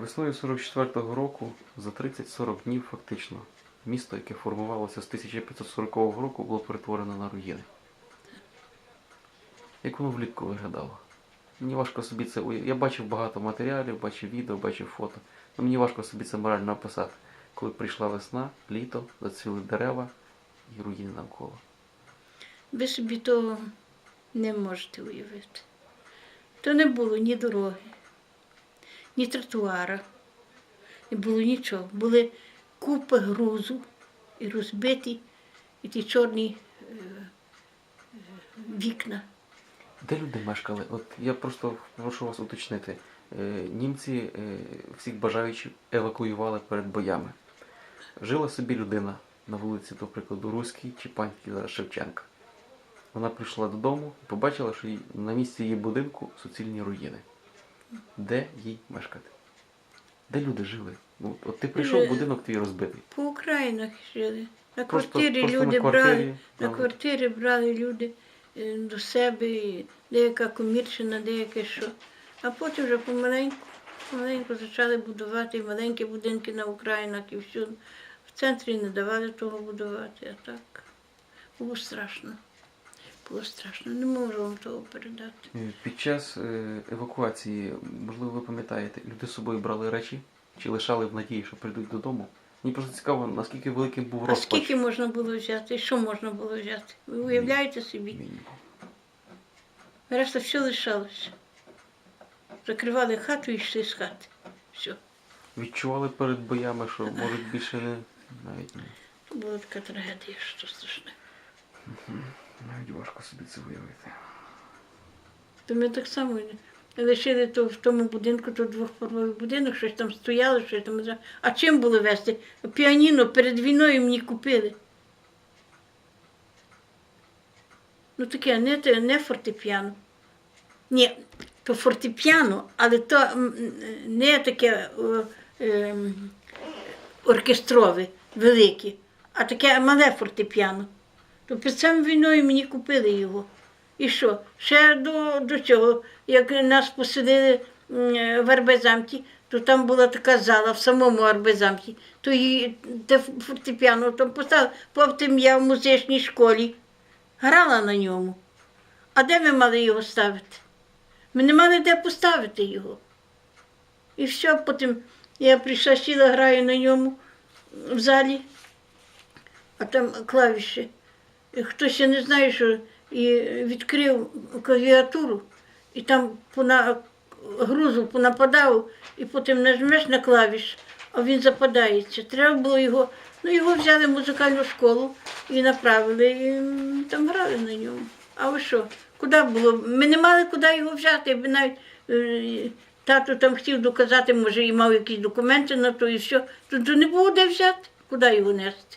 Весною 44-го року, за 30-40 днів фактично, місто, яке формувалося з 1540 року, було перетворено на руїни. Як воно влітку виглядало? Мені важко собі це уявити. Я бачив багато матеріалів, бачив відео, бачив фото. але мені важко собі це морально описати. Коли прийшла весна, літо, зацвіли дерева і руїни навколо. Ви собі того не можете уявити. То не було ні дороги, ні тротуара, не було нічого. Були купи грузу і розбиті, і ті чорні е, вікна. Де люди мешкали? От я просто прошу вас уточнити. Е, Німці е, всіх бажаючих евакуювали перед боями. Жила собі людина на вулиці, до прикладу, Руській чи зараз Шевченка. Вона прийшла додому і побачила, що на місці її будинку суцільні руїни. Де їй мешкати? Де люди жили? Ну, от ти прийшов, Е, будинок твій розбитий. По Українах жили. На Просто- квартирі просто на люди квартирі, брали, на квартирі брали люди е, до себе, і деяка комірчина, деяке що. А потім вже помаленьку, помаленьку почали будувати і маленькі будинки на Українах і всюди. В центрі не давали того будувати, а так було страшно. Було страшно, не можу вам того передати. Е, Під час е, евакуації, можливо, ви пам'ятаєте, люди з собою брали речі чи лишали в надії, що прийдуть додому. Мені просто цікаво, наскільки великим був А скільки можна було взяти? Що можна було взяти? Ви уявляєте собі? Решта все лишалося. Закривали хату і йшли з хати. Все. Відчували перед боями, що можуть більше не навіть не Це була така трагедія, що страшне. Навіть важко собі це уявити. То ми так само лишили то в тому будинку, то двохпорвовий будинок, щось там стояло, щось там. А чим було вести? Піаніно перед війною мені купили. Ну таке, не, не фортепіано. Ні, то фортепіано, але то не таке ем, оркестрове, велике, а таке мале фортепіано. То перед самою війною мені купили його. І що? Ще до, до цього, як нас поселили в Арбезамті, то там була така зала в самому Арбезамті, то її те фортепіано там поставили. Потім я в музичній школі грала на ньому. А де ми мали його ставити? Ми не мали де поставити його. І все, потім я прийшла, сіла, граю на ньому в залі, а там клавіші. Хтось я не знаю, що і відкрив клавіатуру, і там пона, грузу понападав, і потім нажмеш на клавіш, а він западається. Треба було його. Ну, його взяли в музикальну школу і направили, і там грали на ньому. А ви що? Куди було? Ми не мали куди його взяти, якби навіть е, тато там хотів доказати, може, і мав якісь документи на то і все. То не було де взяти, куди його нести.